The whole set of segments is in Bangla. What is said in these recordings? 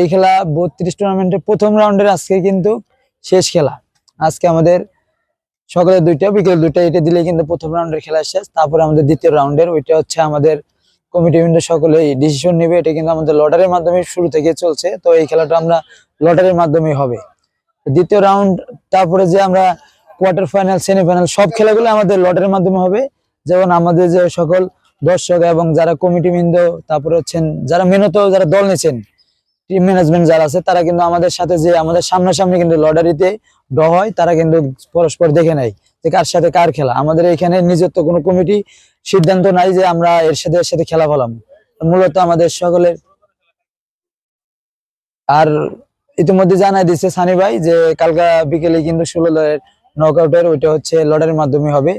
এই খেলা বত্রিশ টুর্নামেন্টের প্রথম রাউন্ডের আজকে কিন্তু শেষ খেলা। আজকে আমাদের সকালে দুইটা, বিকেল দুইটা, এটা দিলে কিন্তু প্রথম রাউন্ডের খেলা শেষ। তারপরে আমাদের দ্বিতীয় রাউন্ডের ওইটা হচ্ছে আমাদের কমিটি বৃন্দ সকলেই ডিসিশন নেবে। এটা কিন্তু আমাদের লটারির মাধ্যমে শুরু থেকে চলছে। তো এই খেলাটা আমরা লটারির মাধ্যমে হবে। দ্বিতীয় রাউন্ড তারপরে যে আমরা কোয়ার্টার ফাইনাল সেমিফাইনাল সব খেলাগুলো আমাদের লটারির মাধ্যমে হবে। যেমন আমাদের যে সকল দর্শক এবং যারা কমিটি বৃন্দ তারপরে হচ্ছেন, যারা মেনত, যারা দল নিয়েছেন টিম ম্যানেজমেন্ট যারা আছে, তারা কিন্তু আমাদের সাথে যে আমাদের সামনাসামনি কিন্তু লটারিতে ড্র হয়, তারা কিন্তু পরস্পর দেখে নেয় যে কার সাথে কার খেলা। আমাদের এখানে নিজস্ব কোনো কমিটি সিদ্ধান্ত নাই যে আমরা এর সাথে এর সাথে খেলা ফেলাম। মূলত আমাদের সকলের আর ইতিমধ্যে জানাই দিচ্ছে সানি ভাই যে কালকা বিকেলে কিন্তু ষোলো দলের নকআউটের ওইটা হচ্ছে লটারির মাধ্যমে হবে।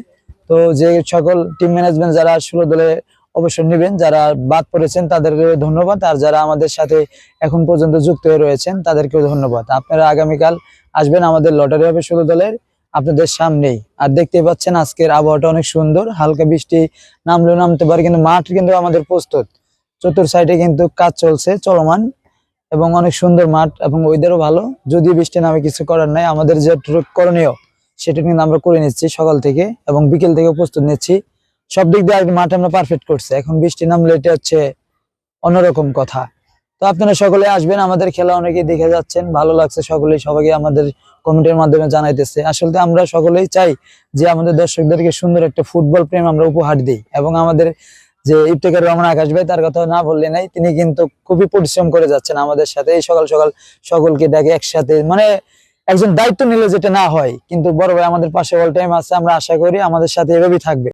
তো যে সকল টিম ম্যানেজমেন্ট যারা ষোলো দলে অবশ্যই নেবেন। যারা বাদ পড়েছেন, তাদেরকে ধন্যবাদ। আর যারা আমাদের সাথে এখন পর্যন্ত যুক্ত হয়ে রয়েছেন, তাদেরকেও ধন্যবাদ। আপনারা আগামীকাল আসবেন আমাদের লটারি হবে ষোলো দলের। আপনাদের সামনেই। আর দেখতে পাচ্ছেন, আজকের আবহাওয়াটা অনেক সুন্দর। হালকা বৃষ্টি নামলেও নামতে পারে, কিন্তু মাঠ কিন্তু আমাদের প্রস্তুত। চতুর সাইডে কিন্তু কাজ চলছে, চলমান এবং অনেক সুন্দর মাঠ এবং ওয়েদারও ভালো। যদি বৃষ্টি নামে কিছু করার নাই, আমাদের যে করণীয়, সেটা কিন্তু আমরা করে নিচ্ছি সকাল থেকে এবং বিকেল থেকে প্রস্তুত নিচ্ছি। সব দিক দিয়ে কি মাঠ আমরা পারফেক্ট করছে। এখন বৃষ্টি নামলে এটা হচ্ছে অন্যরকম কথা। তো আপনারা সকলে আসবেন, আমাদের খেলা অনেকেই দেখে যাচ্ছেন, ভালো লাগছে সকলেই, সবাইকে আমাদের কমিটির মাধ্যমে জানাইতেছে। আসলে আমরা সকলেই চাই যে আমাদের দর্শকদেরকে সুন্দর একটা ফুটবল প্রেম আমরা উপহার দিই এবং আমাদের যে ইফতেকার রহমান আকাশ ভাই, তার কথা না বললে নাই, তিনি কিন্তু খুবই পরিশ্রম করে যাচ্ছেন আমাদের সাথে। এই সকাল সকাল সকলকে ডাকে একসাথে মানে একজন দায়িত্ব নিলে যেটা না হয়, কিন্তু বড় ভাই আমাদের পাশে অল টাইম আছে, আমরা আশা করি আমাদের সাথে এভাবেই থাকবে।